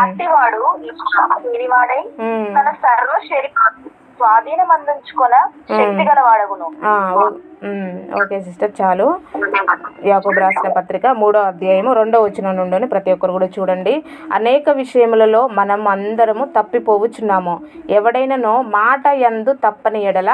అట్టివాడు వాడై తన సర్వ శరీరం స్వాధీనం అందించుకున్న శక్తి గలవాడగును ఓకే సిస్టర్ చాలు. యాకోబు రాసిన పత్రిక మూడో అధ్యాయము రెండో వచనం నుండి ప్రతి ఒక్కరు కూడా చూడండి. అనేక విషయములలో మనం అందరము తప్పిపోవచ్చున్నాము. ఎవడైనను మాట యందు తప్పని ఎడల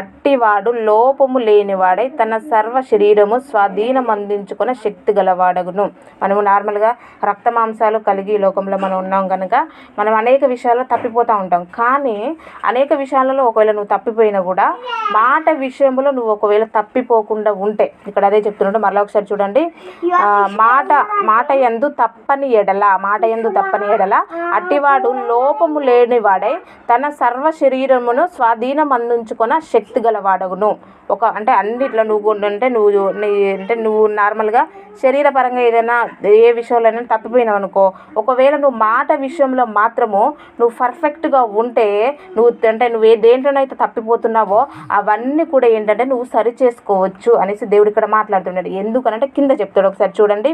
అట్టివాడు లోపము లేనివాడై తన సర్వ శరీరము స్వాధీనం అందించుకున్న శక్తి గలవాడగును మనము నార్మల్గా రక్త మాంసాలు కలిగి లోకంలో మనం ఉన్నాం కనుక మనం అనేక విషయాల్లో తప్పిపోతూ ఉంటాం. కానీ అనేక విషయాలలో ఒకవేళ నువ్వు తప్పిపోయినా కూడా మాట విషయంలో నువ్వు ఒకవేళ తప్పిపోకుండా ఉంటే ఇక్కడ అదే చెప్తున్నాడు మరలా ఒకసారి చూడండి మాట మాట ఎందు తప్పని ఎడల మాట ఎందు తప్పని ఎడల అట్టివాడు లోపము లేనివాడై తన సర్వ శరీరమును స్వాధీనం అందించుకున్న శక్తి గలవాడగును. ఒక అంటే అన్నిట్లో నువ్వు అంటే నువ్వు అంటే నువ్వు నార్మల్గా శరీరపరంగా ఏదైనా ఏ విషయంలో తప్పిపోయినావు అనుకో ఒకవేళ నువ్వు మాట విషయంలో మాత్రము నువ్వు పర్ఫెక్ట్గా ఉంటే నువ్వు అంటే నువ్వు ఏ దేంట్లోనైతే తప్పిపోతున్నావో అవన్నీ కూడా ఏంటంటే నువ్వు సరి చేసుకోవచ్చు అనేసి దేవుడు ఇక్కడ మాట్లాడుతున్నాడు. ఎందుకనంటే కింద చెప్తాడు. ఒకసారి చూడండి.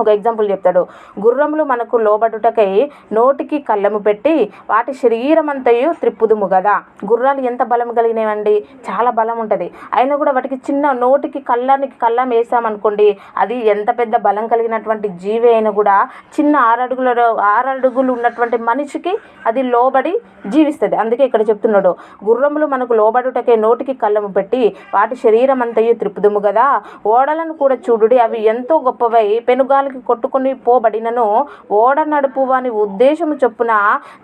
ఒక ఎగ్జాంపుల్ చెప్తాడు. గుర్రములు మనకు లోబడుటకై నోటికి కళ్ళము పెట్టి వాటి శరీరం అంతయు త్రిప్పుదుము కదా గుర్రాలు ఎంత బలం కలిగినవండి? చాలా బలం ఉంటుంది. అయినా కూడా వాటికి చిన్న నోటికి కళ్ళానికి కళ్ళం వేసామనుకోండి అది ఎంత పెద్ద బలం కలిగినటువంటి జీవి అయినా కూడా చిన్న ఆరడుగుల ఆరడుగులు ఉన్నటువంటి మనిషికి అది లోబడి జీవిస్తుంది. అందుకే ఇక్కడ చెప్తున్నాడు. గుర్రములు మనకు లోబడుటకే నోటికి కళ్ళము పెట్టి వాటి శరీరం అంతయు త్రిప్పుదుము కదా ఓడలను కూడా చూడుడి అవి ఎంతో గొప్పవై పాదాలకి కొట్టుకుని పోబడినను ఓడ నడుపు వాని ఉద్దేశము చొప్పున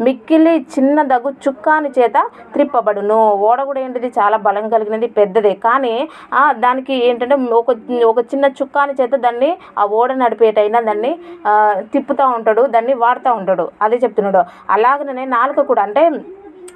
మిక్కిలి చిన్న దగు చుక్కాని చేత త్రిప్పబడును. ఓడ కూడా ఏంటిది? చాలా బలం కలిగినది పెద్దదే. కానీ దానికి ఏంటంటే ఒక ఒక చిన్న చుక్కాని చేత దాన్ని ఆ ఓడ నడిపేటైనా దాన్ని తిప్పుతూ ఉంటాడు దాన్ని వాడుతూ ఉంటాడు. అదే చెప్తున్నాడు. అలాగనే నాలుక కూడా అంటే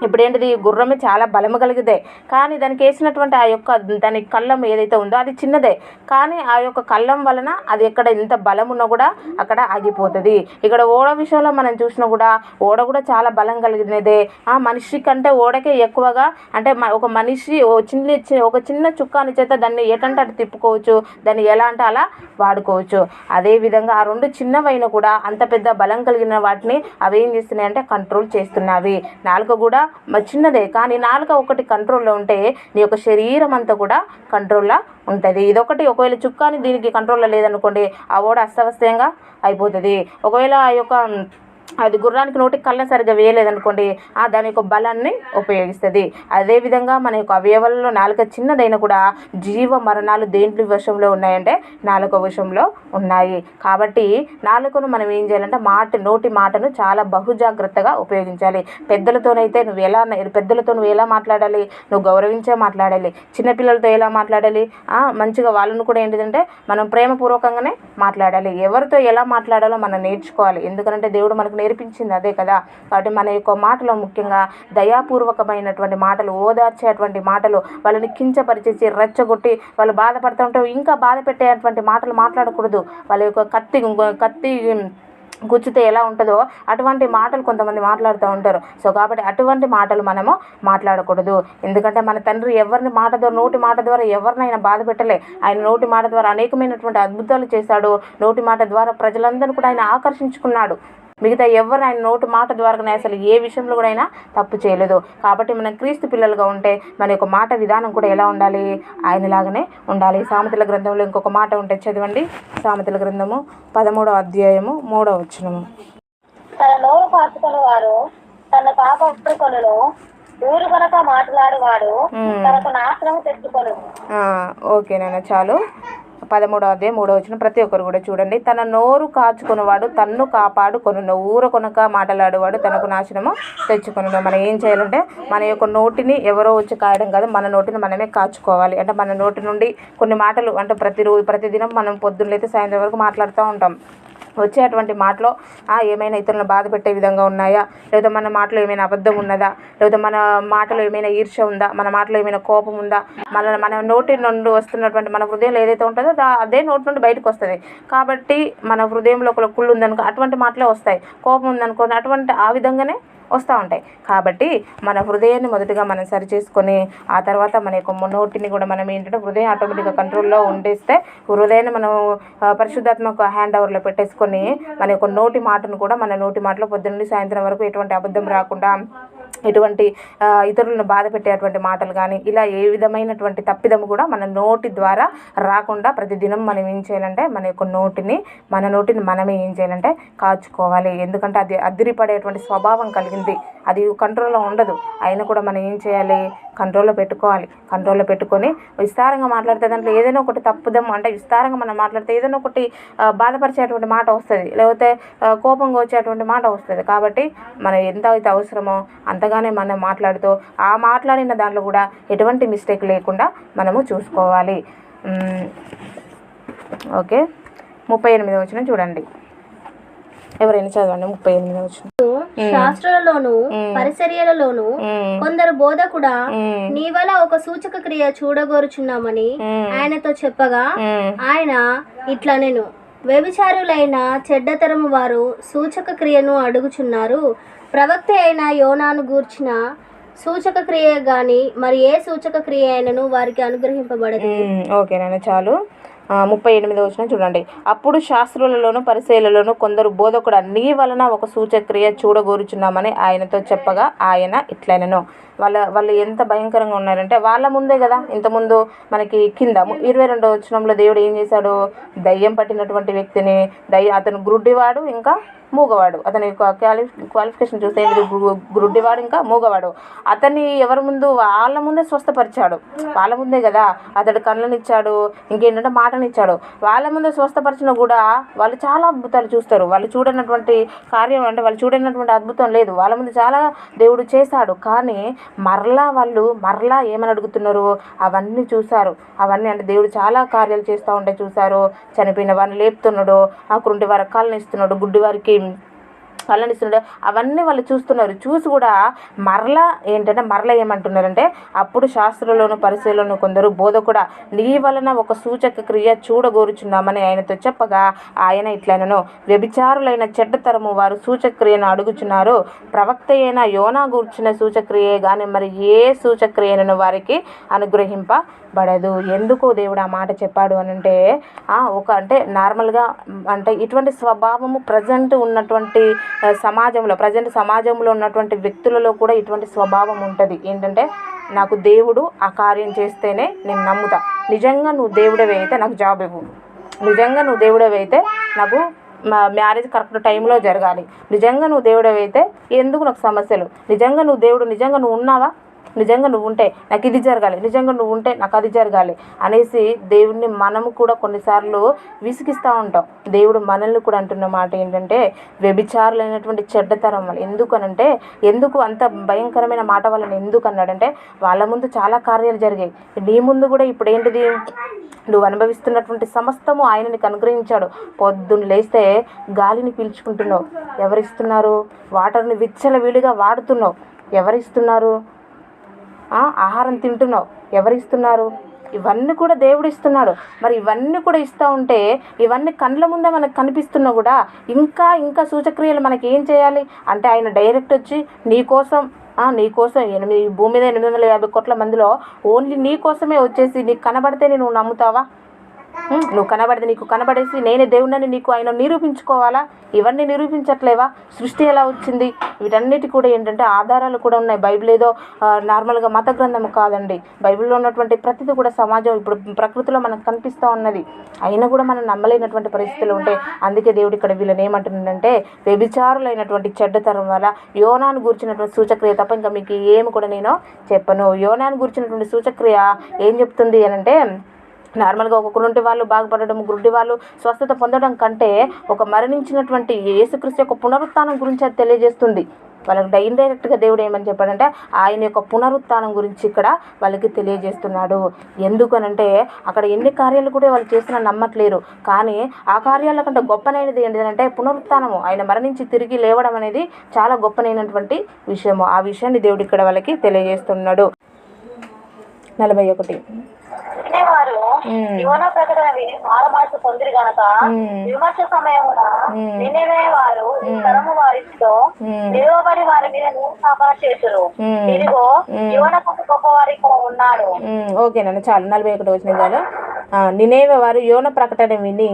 ఇప్పుడు ఏంటిది గుర్రమే చాలా బలము కలిగిదే కానీ దానికి వేసినటువంటి ఆ యొక్క దాని కళ్ళం ఏదైతే ఉందో అది చిన్నదే. కానీ ఆ యొక్క కళ్ళం వలన అది ఎక్కడ ఎంత బలం ఉన్నా కూడా అక్కడ ఆగిపోతుంది. ఇక్కడ ఓడ విషయంలో మనం చూసినా కూడా ఓడ కూడా చాలా బలం కలిగినదే. ఆ మనిషి కంటే ఓడకే ఎక్కువగా అంటే మ- ఒక మనిషి ఓ చిన్న ఒక చిన్న చుక్కాని చేత దాన్ని ఎటంటే అటు తిప్పుకోవచ్చు. దాన్ని ఎలా అంటే అలా వాడుకోవచ్చు. అదే విధంగా ఆ రెండు చిన్నవైన కూడా అంత పెద్ద బలం కలిగిన వాటిని అవి ఏం చేస్తున్నాయి అంటే కంట్రోల్ చేస్తున్నవి. నాలుక కూడా చిన్నదే కానీ నాలుక ఒకటి కంట్రోల్లో ఉంటే నీ యొక్క శరీరం అంతా కూడా కంట్రోల్లో ఉంటుంది. ఇదొకటి. ఒకవేళ చుక్కాని దీనికి కంట్రోల్లో లేదనుకోండి ఆ ఓడ అస్తవ్యస్తంగా అయిపోతుంది. ఒకవేళ ఆ యొక్క అది గుర్రానికి నోటికి కళ్ళ సరిగా వేయలేదనుకోండి ఆ దాని యొక్క బలాన్ని ఉపయోగిస్తుంది. అదేవిధంగా మన యొక్క అవయవాలలో నాలుక చిన్నదైనా కూడా జీవ మరణాలు దేంట్లో విషయంలో ఉన్నాయంటే నాలుక విషయంలో ఉన్నాయి. కాబట్టి నాలుకను మనం ఏం చేయాలంటే మాట నోటి మాటను చాలా బహుజాగ్రత్తగా ఉపయోగించాలి. పెద్దలతోనైతే నువ్వు ఎలా పెద్దలతో నువ్వు ఎలా మాట్లాడాలి? నువ్వు గౌరవించే మాట్లాడాలి. చిన్నపిల్లలతో ఎలా మాట్లాడాలి? మంచిగా వాళ్ళను కూడా ఏంటిదంటే మనం ప్రేమపూర్వకంగానే మాట్లాడాలి. ఎవరితో ఎలా మాట్లాడాలో మనం నేర్చుకోవాలి. ఎందుకంటే దేవుడు మనకు నేర్పించింది అదే కదా. కాబట్టి మన యొక్క మాటలో ముఖ్యంగా దయాపూర్వకమైనటువంటి మాటలు ఓదార్చేటువంటి మాటలు వాళ్ళని కించపరిచేసి రెచ్చగొట్టి వాళ్ళు బాధపడుతుంటే ఇంకా బాధ పెట్టేటువంటి మాటలు మాట్లాడకూడదు. వాళ్ళ యొక్క కత్తి కత్తి గుచ్చితే ఎలా ఉంటుందో అటువంటి మాటలు కొంతమంది మాట్లాడుతూ ఉంటారు. సో కాబట్టి అటువంటి మాటలు మనము మాట్లాడకూడదు. ఎందుకంటే మన తండ్రి ఎవరిని మాట ద్వారా నోటి మాట ద్వారా ఎవరినైనా బాధ పెట్టలే. ఆయన నోటి మాట ద్వారా అనేకమైనటువంటి అద్భుతాలు చేశాడు. నోటి మాట ద్వారా ప్రజలందరూ కూడా ఆయన ఆకర్షించుకున్నాడు. మిగతా ఎవరు ఆయన నోటి మాట ద్వారానే అసలు ఏ విషయంలో కూడా అయినా తప్పు చేయలేదు. కాబట్టి మనం క్రీస్తు పిల్లలుగా ఉంటే మన యొక్క మాట విధానం కూడా ఎలా ఉండాలి? ఆయనలాగానే ఉండాలి. సామెతల గ్రంథంలో ఇంకొక మాట ఉంటే చదవండి. సామెతల గ్రంథము పదమూడవ అధ్యాయము మూడవ వచనము. తన నోరు కాచుకొని వాడు తన పాప ఒప్పుకొను ఊరు కనుక మాట్లాడువాడు. తనకు నాశనం తెచ్చుకొను. ఆ, ఓకే నాన్న చాలు. పదమూడవ అధ్యాయం మూడవ వచ్చిన ప్రతి ఒక్కరు కూడా చూడండి. తన నోరు కాచుకున్నవాడు తన్ను కాపాడుకొను. ఊర కొనక మాట్లాడేవాడు తనకు నాశనము తెచ్చుకొను మనం ఏం చేయాలంటే మన యొక్క నోటిని ఎవరో వచ్చి కాయడం కాదు మన నోటిని మనమే కాచుకోవాలి. అంటే మన నోటి నుండి కొన్ని మాటలు అంటే ప్రతిరోజు ప్రతిదినం మనం పొద్దున్నైతే సాయంత్రం వరకు మాట్లాడుతూ ఉంటాం. వచ్చేటువంటి మాటలో ఆ, ఏమైనా ఇతరులను బాధ పెట్టే విధంగా ఉన్నాయా? లేదా మన మాటలో ఏమైనా అబద్ధం ఉన్నదా? లేదా మన మాటలో ఏమైనా ఈర్ష్య ఉందా? మన మాటలో ఏమైనా కోపం ఉందా? మన మన నోటి నుండి వస్తున్నటువంటి మన హృదయంలో ఏదైతే ఉంటుందో అదే నోటి నుండి బయటకు వస్తుంది. కాబట్టి మన హృదయంలో ఒక కుళ్ళు ఉందనుకో అటువంటి మాటలే వస్తాయి. కోపం ఉందనుకో అటువంటి ఆ విధంగానే వస్తూ ఉంటాయి. కాబట్టి మన హృదయాన్ని మొదటగా మనం సరి చేసుకొని ఆ తర్వాత మన యొక్క నోటిని కూడా మనం ఏంటంటే హృదయం ఆటోమేటిక్గా కంట్రోల్లో ఉండేస్తే హృదయాన్ని మనం పరిశుద్ధాత్మక హ్యాండ్ ఓవర్లో పెట్టేసుకొని మన యొక్క నోటి మాటను కూడా మన నోటి మాటలో పొద్దున్న సాయంత్రం వరకు ఎటువంటి అబద్ధం రాకుండా ఎటువంటి ఇతరులను బాధ పెట్టేటువంటి మాటలు కానీ ఇలా ఏ విధమైనటువంటి తప్పిదము కూడా మన నోటి ద్వారా రాకుండా ప్రతిదినం మనం ఏం చేయాలంటే మన యొక్క నోటిని మన నోటిని మనమే ఏం చేయాలంటే కాచుకోవాలి. ఎందుకంటే అది అదిరిపడేటువంటి స్వభావం కలిగింది. అది కంట్రోల్లో ఉండదు. అయినా కూడా మనం ఏం చేయాలి? కంట్రోల్లో పెట్టుకోవాలి. కంట్రోల్లో పెట్టుకొని విస్తారంగా మాట్లాడితే దాంట్లో ఏదైనా ఒకటి తప్పుదం అంటే విస్తారంగా మనం మాట్లాడితే ఏదైనా ఒకటి బాధపరిచేటువంటి మాట వస్తుంది. లేకపోతే కోపంగా వచ్చేటువంటి మాట వస్తుంది. కాబట్టి మనం ఎంత అయితే అవసరమో అంత అంతగానే మనం మాట్లాడుతూ ఆ మాట్లాడిన దాంట్లో కూడా ఎటువంటి మిస్టేక్ లేకుండా మనము చూసుకోవాలి. ఓకే. ముప్పై ఎనిమిది వచ్చిన చూడండి. ఎవరైనా చదవండి ముప్పై ఎనిమిది వచ్చిన. శాస్త్రాలలోను పరిచర్యలలోను కొందరు బోధకుడా మ్, నీ వల్ల ఒక సూచక క్రియ చూడగోరుచున్నామని ఆయనతో చెప్పగా ఆయన ఇట్లా నేను వ్యభిచారులైన చెడ్డతరము వారు సూచక క్రియను అడుగుచున్నారు. ప్రవక్త అయిన యోనాను గూర్చిన సూచక క్రియ గాని మరి ఏ సూచక క్రియ అయినను వారికి అనుగ్రహింపబడదు? మ్మ్. ఓకేనండి చాలు. ముప్పై ఎనిమిది వచ్చిన చూడండి. అప్పుడు శాస్త్రులలోను పరిశైలలోను కొందరు బోధకుడు నీ వలన ఒక సూచక్రియ చూడగోరుచున్నామని ఆయనతో చెప్పగా ఆయన ఇట్లనను. వాళ్ళ వాళ్ళు ఎంత భయంకరంగా ఉన్నారంటే వాళ్ళ ముందే కదా. ఇంతకుముందు మనకి కింద ఇరవై రెండో వచ్చినంలో దేవుడు ఏం చేశాడు? దయ్యం పట్టినటువంటి వ్యక్తిని దయ్య అతను గ్రుడ్డివాడు ఇంకా మూగవాడు. అతని క్వాలి క్వాలిఫికేషన్ చూస్తే గ్రుడ్డివాడు ఇంకా మూగవాడు. అతన్ని ఎవరి ముందు వాళ్ళ ముందే స్వస్థపరిచాడు. వాళ్ళ ముందే కదా అతడు కళ్ళనిచ్చాడు. ఇంకేంటంటే మాట ఇచ్చాడు వాళ్ళ ముందే స్వస్థపరిచిన కూడా వాళ్ళు చాలా అద్భుతాలు చూస్తారు. వాళ్ళు చూడనటువంటి కార్యం అంటే వాళ్ళు చూడనటువంటి అద్భుతం లేదు. వాళ్ళ ముందు చాలా దేవుడు చేశాడు. కానీ మరలా వాళ్ళు మరలా ఏమని అడుగుతున్నారు? అవన్నీ చూశారు. అవన్నీ అంటే దేవుడు చాలా కార్యాలు చేస్తూ ఉంటే చూశారు. చనిపోయిన వారిని లేపుతున్నాడు. ఆ వారి కాళ్ళని ఇస్తున్నాడు. గుడ్డి వారికి కళ్ళని అవన్నీ వాళ్ళు చూస్తున్నారు. చూసి కూడా మరలా ఏంటంటే మరలా ఏమంటున్నారంటే అప్పుడు శాస్త్రంలోను పరిశీలన కొందరు బోధ కూడా నీ వలన ఒక సూచక క్రియ చూడగోరుచున్నామని ఆయనతో చెప్పగా ఆయన ఇట్లనను వ్యభిచారులైన చెడ్డతరము వారు సూచక్రియను అడుగుచున్నారు. ప్రవక్త అయిన యోనా గూర్చిన సూచక్రియే కానీ మరి ఏ సూచక్రియను వారికి అనుగ్రహింపబడదు? ఎందుకు దేవుడు ఆ మాట చెప్పాడు అని అంటే ఒక అంటే నార్మల్గా అంటే ఇటువంటి స్వభావము ప్రజెంట్ ఉన్నటువంటి సమాజంలో ప్రజెంట్ సమాజంలో ఉన్నటువంటి వ్యక్తులలో కూడా ఇటువంటి స్వభావం ఉంటుంది. ఏంటంటే నాకు దేవుడు ఆ కార్యం చేస్తేనే నేను నమ్ముతా. నిజంగా నువ్వు దేవుడవే అయితే నాకు జాబ్ ఇవ్వు. నిజంగా నువ్వు దేవుడవే అయితే నాకు మా మ్యారేజ్ కరెక్ట్ టైంలో జరగాలి. నిజంగా నువ్వు దేవుడవైతే ఎందుకు నాకు సమస్యలు? నిజంగా నువ్వు దేవుడు నిజంగా నువ్వు ఉన్నావా? నిజంగా నువ్వు ఉంటే నాకు ఇది జరగాలి నిజంగా నువ్వు ఉంటే నాకు అది జరగాలి అనేసి దేవుడిని మనము కూడా కొన్నిసార్లు విసిగిస్తూ ఉంటాం. దేవుడు మనల్ని కూడా అంటున్న మాట ఏంటంటే వ్యభిచారులైనటువంటి చెడ్డతరం వాళ్ళు. ఎందుకనంటే ఎందుకు అంత భయంకరమైన మాట వాళ్ళని ఎందుకు అన్నాడంటే వాళ్ళ ముందు చాలా కార్యాలు జరిగాయి. నీ ముందు కూడా ఇప్పుడు ఏంటిది నువ్వు అనుభవిస్తున్నటువంటి సమస్తము ఆయన నీకు అనుగ్రహించాడు. పొద్దున్న లేస్తే గాలిని పీల్చుకుంటున్నావు. ఎవరిస్తున్నారు? వాటర్ని విచ్చల విచ్చలవిడిగా వాడుతున్నావు. ఎవరిస్తున్నారు? ఆహారం తింటున్నావు. ఎవరు ఇస్తున్నారు ఇవన్నీ కూడా దేవుడు ఇస్తున్నాడు మరి ఇవన్నీ కూడా ఇస్తూ ఉంటే ఇవన్నీ కండ్ల ముందే మనకు కనిపిస్తున్నా కూడా ఇంకా ఇంకా సూచక్రియలు మనకి ఏం చేయాలి? అంటే ఆయన డైరెక్ట్ వచ్చి నీ కోసం నీ కోసం ఎనిమిది భూమి మీద ఎనిమిది వందల యాభై కోట్ల మందిలో ఓన్లీ నీ కోసమే వచ్చేసి నీకు కనబడితే నువ్వు నమ్ముతావా? నువ్వు కనబడితే నీకు కనబడేసి నేనే దేవుడిని నీకు ఆయన నిరూపించుకోవాలా? ఇవన్నీ నిరూపించట్లేవా? సృష్టి ఎలా వచ్చింది? వీటన్నిటి కూడా ఏంటంటే ఆధారాలు కూడా ఉన్నాయి. బైబిల్ ఏదో నార్మల్గా మత గ్రంథం కాదండి. బైబిల్లో ఉన్నటువంటి ప్రతిదీ కూడా సమాజం ఇప్పుడు ప్రకృతిలో మనకు కనిపిస్తూ ఉన్నది. అయినా కూడా మనం నమ్మలేనటువంటి పరిస్థితులు ఉంటాయి అందుకే దేవుడు ఇక్కడ వీళ్ళని ఏమంటున్నాడంటే వ్యభిచారులైనటువంటి చెడ్డతరం వల్ల యోనాను గురించినటువంటి సూచక్రియ తప్ప ఇంకా మీకు ఏమి కూడా నేను చెప్పను. యోనాను గురించినటువంటి సూచక్రియ ఏం చెప్తుంది అని అంటే నార్మల్గా ఒక గురుంటి వాళ్ళు బాగుపడడం గురుంటి వాళ్ళు స్వస్థత పొందడం కంటే ఒక మరణించినటువంటి యేసుక్రీస్తు యొక్క పునరుత్థానం గురించి అది తెలియజేస్తుంది. వాళ్ళకి ఇండైరెక్ట్గా దేవుడు ఏమని చెప్పాడంటే ఆయన యొక్క పునరుత్థానం గురించి ఇక్కడ వాళ్ళకి తెలియజేస్తున్నాడు. ఎందుకనంటే అక్కడ ఎన్ని కార్యాలు కూడా వాళ్ళు చేసినా నమ్మట్లేరు. కానీ ఆ కార్యాల కంటే గొప్పనైనది ఏంటంటే పునరుత్థానము. ఆయన మరణించి తిరిగి లేవడం అనేది చాలా గొప్పనైనటువంటి విషయము. ఆ విషయాన్ని దేవుడు ఇక్కడ వాళ్ళకి తెలియజేస్తున్నాడు. నలభై ఒకటి. వినేవారు ఉమ్. యోన ప్రకటన విని మారమార్చు పొందిరి గనక. విమర్శ సమయమున ఉమ్. నినేవే వారు తరము వారితో. నిలువబడి వారి మీద స్థాపన చేతురు. ఇదిగో. యువన గొప్పవారి ఇక్కడ ఉన్నాడు ఓకేనండి చాలు నలభై ఒకటి వచ్చిన చాలు నినేవ వారు యోన ప్రకటన విని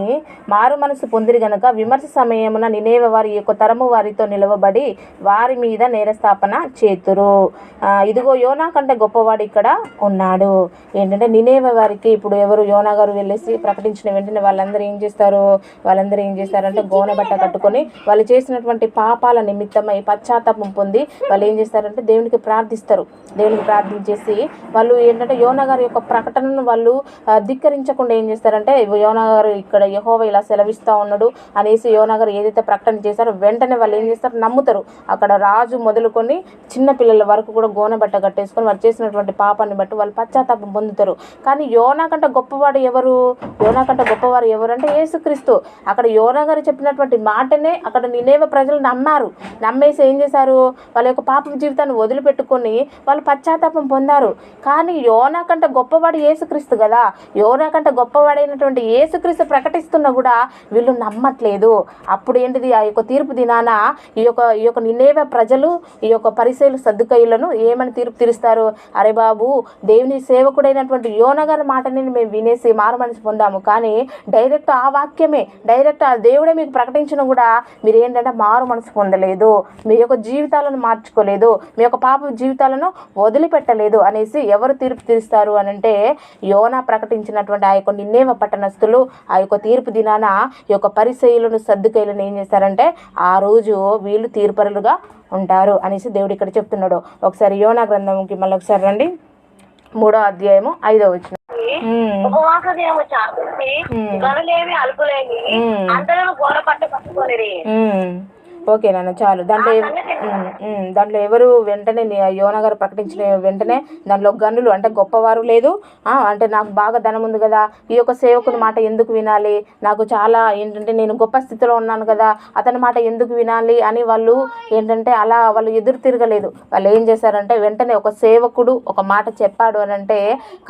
మారు మనసు పొందిరి గనక విమర్శ సమయమున నినేవ వారి యొక్క తరము వారితో నిలవబడి వారి మీద నేరస్థాపన చేతురు ఇదిగో యోనా కంటే గొప్పవాడు ఇక్కడ ఉన్నాడు ఏంటంటే నినేవ వారికి ఇప్పుడు ఎవరు యోనా గారు వెళ్ళేసి ప్రకటించిన వెంటనే వాళ్ళందరూ ఏం చేస్తారు? వాళ్ళందరూ ఏం చేస్తారంటే గోనె బట్ట కట్టుకొని వాళ్ళు చేసినటువంటి పాపాల నిమిత్తమై పశ్చాత్తాపం పొంది వాళ్ళు ఏం చేస్తారంటే దేవునికి ప్రార్థిస్తారు. దేవునికి ప్రార్థించేసి వాళ్ళు ఏంటంటే యోనా గారి యొక్క ప్రకటనను వాళ్ళు ధిక్కరించకుండా ఏం చేస్తారంటే యోనా గారు ఇక్కడ యహోవ ఇలా సెలవిస్తూ ఉన్నాడు అనేసి యోనా గారు ఏదైతే ప్రకటన చేశారో వెంటనే వాళ్ళు ఏం చేస్తారు? నమ్ముతారు. అక్కడ రాజు మొదలుకొని చిన్న పిల్లల వరకు కూడా గోన బట్ట కట్టేసుకొని వాళ్ళు చేసినటువంటి పాపాన్ని బట్టి వాళ్ళు పశ్చాత్తాపం పొందుతారు. కానీ యోనా కంటే గొప్పవాడు ఎవరు? యోనా కంటే గొప్పవారు ఎవరు అంటే యేసుక్రీస్తు. అక్కడ యోనా గారు చెప్పినటువంటి మాటనే అక్కడ నినేవ ప్రజలు నమ్మారు. నమ్మేసి ఏం చేశారు? వాళ్ళ యొక్క పాప జీవితాన్ని వదిలిపెట్టుకొని వాళ్ళు పశ్చాత్తాపం పొందారు. కానీ యోనా కంటే గొప్పవాడు యేసుక్రీస్తు కదా? యోనా కంటే గొప్పవాడైనటువంటి యేసుక్రీస్తు ప్రకటిస్తున్నా కూడా వీళ్ళు నమ్మట్లేదు. అప్పుడు ఏంటిది? ఆ యొక్క తీర్పు దినాన ఈ యొక్క ఈ యొక్క నినేవ ప్రజలు ఈ యొక్క పరిశైలు సర్దుకయ్యులను ఏమని తీర్పు తీరుస్తారు? అరే బాబు దేవుని సేవకుడైనటువంటి యోనగర్ మాటని మేము వినేసి మారు మనసు పొందాము. కానీ డైరెక్ట్ ఆ వాక్యమే డైరెక్ట్ ఆ దేవుడే మీకు ప్రకటించిన కూడా మీరు ఏంటంటే మారు మనసు పొందలేదు. మీ యొక్క జీవితాలను మార్చుకోలేదు. మీ యొక్క పాప జీవితాలను వదిలిపెట్టలేదు అనేసి ఎవరు తీర్పు తీరుస్తారు అని అంటే యోనా ప్రకటించినటువంటి ఆ యొక్క నిన్నేవ పట్టణస్థులు ఆ యొక్క తీర్పు దినాన ఈ యొక్క పరిశైలను సర్దుకైలను ఏం చేస్తారంటే ఆ రోజు వీళ్ళు తీర్పరులుగా ఉంటారు అనేసి దేవుడు ఇక్కడ చెప్తున్నాడు. ఒకసారి యోనా గ్రంథంకి మళ్ళీ ఒకసారి రండి. మూడో అధ్యాయము ఐదో వచ్చిన ఉపవాస దినము గనులేమి అల్పులేమి. అందరూ గోడ పట్ట పట్టుకొని ఓకే నాన్న చాలు. దాంట్లో దాంట్లో ఎవరు వెంటనే ని- యోనా గారు ప్రకటించిన వెంటనే దాంట్లో గనులు అంటే గొప్పవారు లేదు. అంటే నాకు బాగా ధనం ఉంది కదా. ఈ యొక్క సేవకుని మాట ఎందుకు వినాలి? నాకు చాలా ఏంటంటే నేను గొప్ప స్థితిలో ఉన్నాను కదా. అతని మాట ఎందుకు వినాలి అని వాళ్ళు ఏంటంటే అలా వాళ్ళు ఎదురు తిరగలేదు. వాళ్ళు ఏం చేశారంటే వెంటనే ఒక సేవకుడు ఒక మాట చెప్పాడు అని అంటే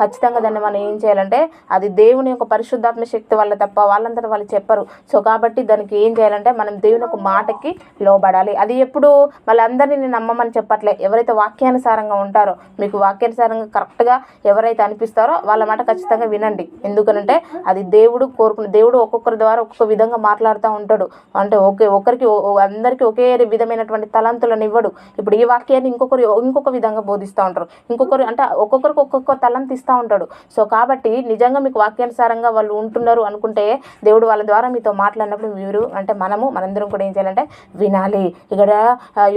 ఖచ్చితంగా దాన్ని మనం ఏం చేయాలంటే అది దేవుని యొక్క పరిశుద్ధాత్మ శక్తి వల్ల తప్ప వాళ్ళంతా వాళ్ళు చెప్పరు. సో కాబట్టి దానికి ఏం చేయాలంటే మనం దేవుని ఒక మాటకి లోబడాలి. అది ఎప్పుడు వాళ్ళందరినీ నేను నమ్మమని చెప్పట్లే. ఎవరైతే వాక్యానుసారంగా ఉంటారో మీకు వాక్యానుసారంగా కరెక్ట్గా ఎవరైతే అనిపిస్తారో వాళ్ళ మాట ఖచ్చితంగా వినండి. ఎందుకనంటే అది దేవుడు కోరుకున్న దేవుడు ఒక్కొక్కరి ద్వారా ఒక్కొక్క విధంగా మాట్లాడుతూ ఉంటాడు. అంటే ఒకే ఒకరికి ఓ- అందరికీ ఒకే విధమైనటువంటి తలంతులను ఇవ్వడు ఇప్పుడు ఈ వాక్యాన్ని ఇంకొకరు ఇంకొక విధంగా బోధిస్తూ ఉంటారు. ఇంకొకరు అంటే ఒక్కొక్కరికి ఒక్కొక్క తలంత ఇస్తూ ఉంటాడు. సో కాబట్టి నిజంగా మీకు వాక్యానుసారంగా వాళ్ళు ఉంటున్నారు అనుకుంటే దేవుడు వాళ్ళ ద్వారా మీతో మాట్లాడినప్పుడు మీరు అంటే మనము మనందరం కూడా ఏం చేయాలంటే వినాలి. ఇక్కడ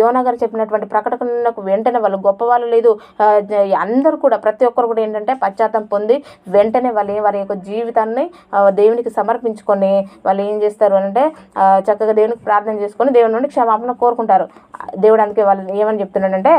యోనగారు చెప్పినటువంటి ప్రకటనకు వెంటనే వాళ్ళు గొప్పవాళ్ళు లేదు. అందరూ కూడా ప్రతి ఒక్కరు కూడా ఏంటంటే పశ్చాత్తం పొంది వెంటనే వాళ్ళు వారి యొక్క జీవితాన్ని దేవునికి సమర్పించుకొని వాళ్ళు ఏం చేస్తారు అంటే చక్కగా దేవునికి ప్రార్థన చేసుకొని దేవుని నుండి క్షమాపణ కోరుకుంటారు. దేవుడు అందుకే వాళ్ళు ఏమని చెప్తున్నాడంటే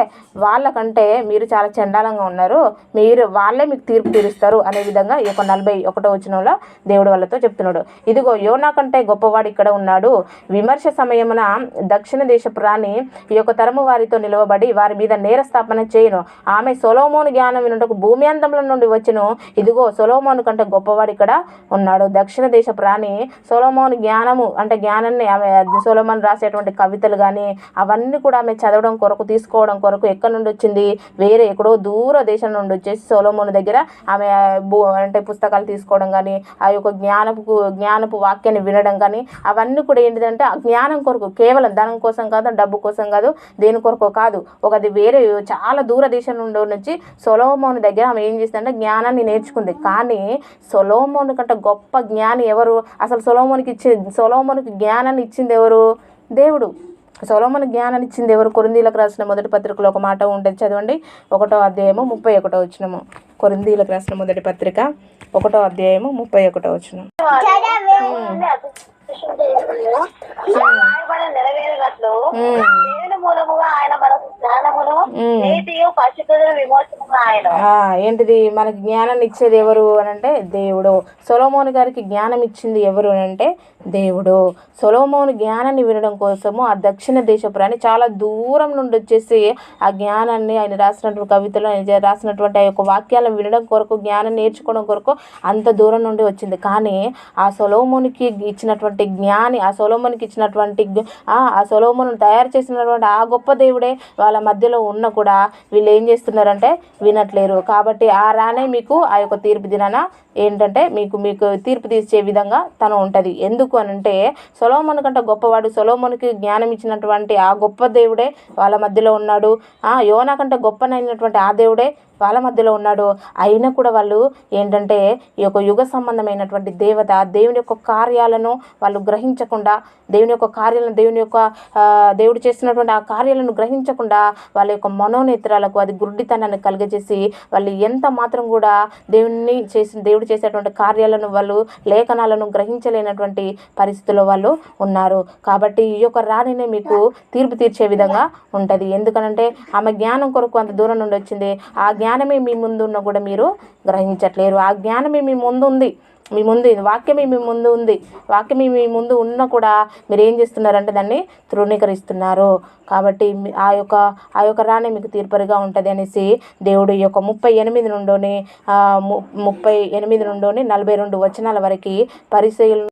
వాళ్ళకంటే మీరు చాలా చండాలంగా ఉన్నారు. మీరు వాళ్ళే మీకు తీర్పు తీరుస్తారు. అనే విధంగా ఈ యొక్క నలభై ఒకటో వచనంలో దేవుడు వాళ్ళతో చెప్తున్నాడు. ఇదిగో యోనా కంటే గొప్పవాడు ఇక్కడ ఉన్నాడు. విమర్శ సమయమున దక్షిణ దేశపు రాణి ఈ యొక్క తరము వారితో నిలవబడి వారి మీద నేరస్థాపన చేయను. ఆమె సొలోమోను జ్ఞానం వినుటకు భూమి అంతంలో నుండి వచ్చును. ఇదిగో సొలోమోను కంటే గొప్పవాడు ఇక్కడ ఉన్నాడు. దక్షిణ దేశపు రాణి సొలోమోను జ్ఞానము అంటే జ్ఞానాన్ని ఆమె సొలోమోన్ రాసేటువంటి కవితలు కానీ అవన్నీ కూడా ఆమె చదవడం కొరకు తీసుకోవడం కొరకు ఎక్కడి నుండి వచ్చింది? వేరే ఎక్కడో దూర దేశం నుండి వచ్చేసి సొలోమోను దగ్గర ఆమె భూ- అంటే పుస్తకాలు తీసుకోవడం కానీ ఆ యొక్క జ్ఞానపు జ్ఞానపు వాక్యాన్ని వినడం కానీ అవన్నీ కూడా ఏంటిదంటే ఆ జ్ఞానం కొరకు కేవలం ధనం కోసం కాదు డబ్బు కోసం కాదు దేని కొరకు కాదు. ఒక అది వేరే చాలా దూర దేశం నుండి వచ్చి సొలోమోను దగ్గర ఆమె ఏం చేసిందంటే జ్ఞానాన్ని నేర్చుకుంది. కానీ సొలోమోను కంటే గొప్ప జ్ఞాని ఎవరు? అసలు సొలోమోనికి ఇచ్చి సొలోమోనికి జ్ఞానాన్ని ఇచ్చింది ఎవరు? దేవుడు. సొలోమోను జ్ఞానాన్ని ఇచ్చింది ఎవరు? కొరిందీలకు రాసిన మొదటి పత్రికలో ఒక మాట ఉంటుంది. చదవండి. ఒకటో అధ్యాయము ముప్పై ఒకటో వచ్చినము కొరిందీలకు రాసిన మొదటి పత్రిక ఒకటో అధ్యాయము ముప్పై ఒకటో వచ్చిన రాయబడిన నెరవేరినట్లు దేవుని మూలముగా ఆయన మనకు జ్ఞానమును ఉమ్. నీతియు పరిశుద్ధులు విమోచన ఆయన. ఆ, ఏంటిది? మనకి జ్ఞానాన్ని ఇచ్చేది ఎవరు అని అంటే దేవుడు. సొలోమోన్ గారికి జ్ఞానం ఇచ్చింది ఎవరు అని అంటే దేవుడు. సొలోమోను జ్ఞానాన్ని వినడం కోసము ఆ దక్షిణ దేశ ప్రాణి చాలా దూరం నుండి వచ్చేసి ఆ జ్ఞానాన్ని ఆయన రాసినటువంటి కవితలు ఆయన రాసినటువంటి ఆ యొక్క వాక్యాలను వినడం కొరకు జ్ఞానం నేర్చుకోవడం కొరకు అంత దూరం నుండి వచ్చింది. కానీ ఆ సొలోమోనికి ఇచ్చినటువంటి జ్ఞాని ఆ సొలోమోనికి ఇచ్చినటువంటి ఆ సొలోమోను తయారు చేసినటువంటి ఆ గొప్ప దేవుడే వాళ్ళ మధ్యలో ఉన్న కూడా వీళ్ళు ఏం చేస్తున్నారంటే వినట్లేరు. కాబట్టి ఆ రానే మీకు ఆ యొక్క తీర్పు దినాన ఏంటంటే మీకు మీకు తీర్పు తీర్చే విధంగా తను ఉంటుంది. ఎందుకు అని అంటే సొలోమోన్ కంటే గొప్పవాడు సొలోమోనికి జ్ఞానం ఇచ్చినటువంటి ఆ గొప్ప దేవుడే వాళ్ళ మధ్యలో ఉన్నాడు. ఆ యోనా కంటే గొప్పనైనటువంటి ఆ దేవుడే వాళ్ళ మధ్యలో ఉన్నాడు. అయినా కూడా వాళ్ళు ఏంటంటే ఈ యొక్క యుగ సంబంధమైనటువంటి దేవత దేవుని యొక్క కార్యాలను వాళ్ళు గ్రహించకుండా దేవుని యొక్క కార్యాలను దేవుని యొక్క దేవుడు చేసినటువంటి ఆ కార్యాలను గ్రహించకుండా వాళ్ళ యొక్క మనోనేత్రాలకు అది గుడ్డితనాన్ని కలుగజేసి వాళ్ళు ఎంత మాత్రం కూడా దేవుణ్ణి చేసిన దేవుడు చేసేటువంటి కార్యాలను వాళ్ళు లేఖనాలను గ్రహించలేనటువంటి పరిస్థితుల్లో వాళ్ళు ఉన్నారు. కాబట్టి ఈ యొక్క రాణినే మీకు తీర్పు తీర్చే విధంగా ఉంటుంది. ఎందుకనంటే ఆమె జ్ఞానం కొరకు అంత దూరం నుండి వచ్చింది. ఆ జ్ఞానమే మీ ముందు ఉన్నా కూడా మీరు గ్రహించట్లేరు. ఆ జ్ఞానమే మీ ముందు ఉంది మీ ముందు వాక్యమే మీ ముందు ఉంది. వాక్యమే మీ ముందు ఉన్నా కూడా మీరు ఏం చేస్తున్నారంటే దాన్ని తృణీకరిస్తున్నారు. కాబట్టి ఆ యొక్క ఆ యొక్క రాణి మీకు తీర్పరిగా ఉంటుంది అనేసి దేవుడు ఈ యొక్క ముప్పై ఎనిమిది నుండోని ము- ముప్పై ఎనిమిది నుండోని నలభై రెండు వచనాల వరకు పరిశీలన